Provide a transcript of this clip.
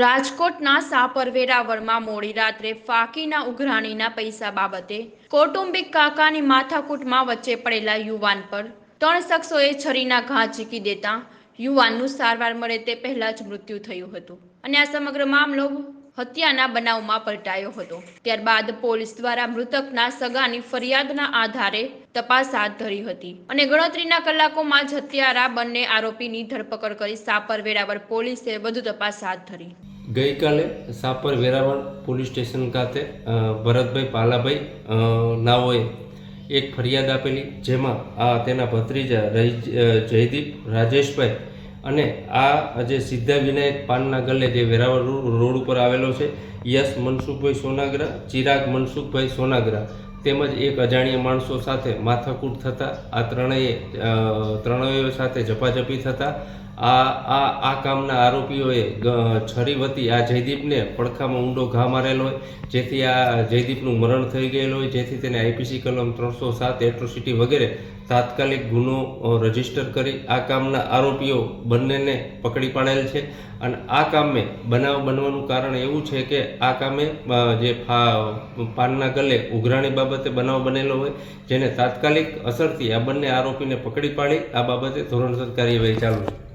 રાજકોટના સાપરવેરા વરમાં મોડી રાત્રે ફાકીના ઉઘરાણીના પૈસા બાબતે કૌટુંબિક કાકાની માથાકૂટમાં વચ્ચે પડેલા યુવાન પર ત્રણ શખ્સોએ છરીના ઘા ઝીકી દેતા યુવાનનું સારવાર મળે તે પહેલા જ મૃત્યુ થયું હતું. અને આ સમગ્ર મામલો હત્યાના બનાવમાં પલટાયો હતો. ત્યારબાદ પોલીસ દ્વારા મૃતકના સગાની ફરિયાદના આધારે તપાસ હાથ ધરી હતી અને ગણતરીના કલાકોમાં જ હત્યારા બંને આરોપીની ધરપકડ કરી સાપર વેરાવળ પોલીસે વધુ તપાસ હાથ ધરી. ગઈકાલે સાપર વેરાવળ પોલીસ સ્ટેશન ખાતે ભરતભાઈ પાલાભાઈ નાઓએ એક ફરિયાદ આપેલી જેમાં આ તેના ભત્રીજા જયદીપ રાજેશભાઈ અને આ જે સિદ્ધા વિનાયક પાનના ગલે જે વેરાવળ રોડ ઉપર આવેલો છે. યશ મનસુખભાઈ સોનાગરા ચિરાગ મનસુખભાઈ સોનાગરા તેમજ એક અજાણ્યા માણસો સાથે માથાકૂટ થતાં, આ ત્રણેય ત્રણેય સાથે ઝપાઝપી થતાં, આ આ આ કામના આરોપીઓએ છરી વતી આ જયદીપને પડખામાં ઊંડો ઘા મારેલો હોય, જેથી આ જયદીપનું મરણ થઈ ગયેલું હોય, જેથી તેને આઈપીસી કલમ ત્રણસો સાત, એટ્રોસિટી વગેરે તાત્કાલિક ગુનો રજિસ્ટર કરી આ કામના આરોપીઓ બંનેને પકડી પાડેલ છે. અને આ કામે બનાવ બનવાનું કારણ એવું છે કે આ કામે જે ફા- પાનના ગલે ઉઘરાણી બાબતે બનાવ બનેલો હોય, જેને તાત્કાલિક અસરથી આ બંને આરોપીને પકડી પાડી, આ બાબતે ધોરણસર કાર્યવાહી ચાલુ છે.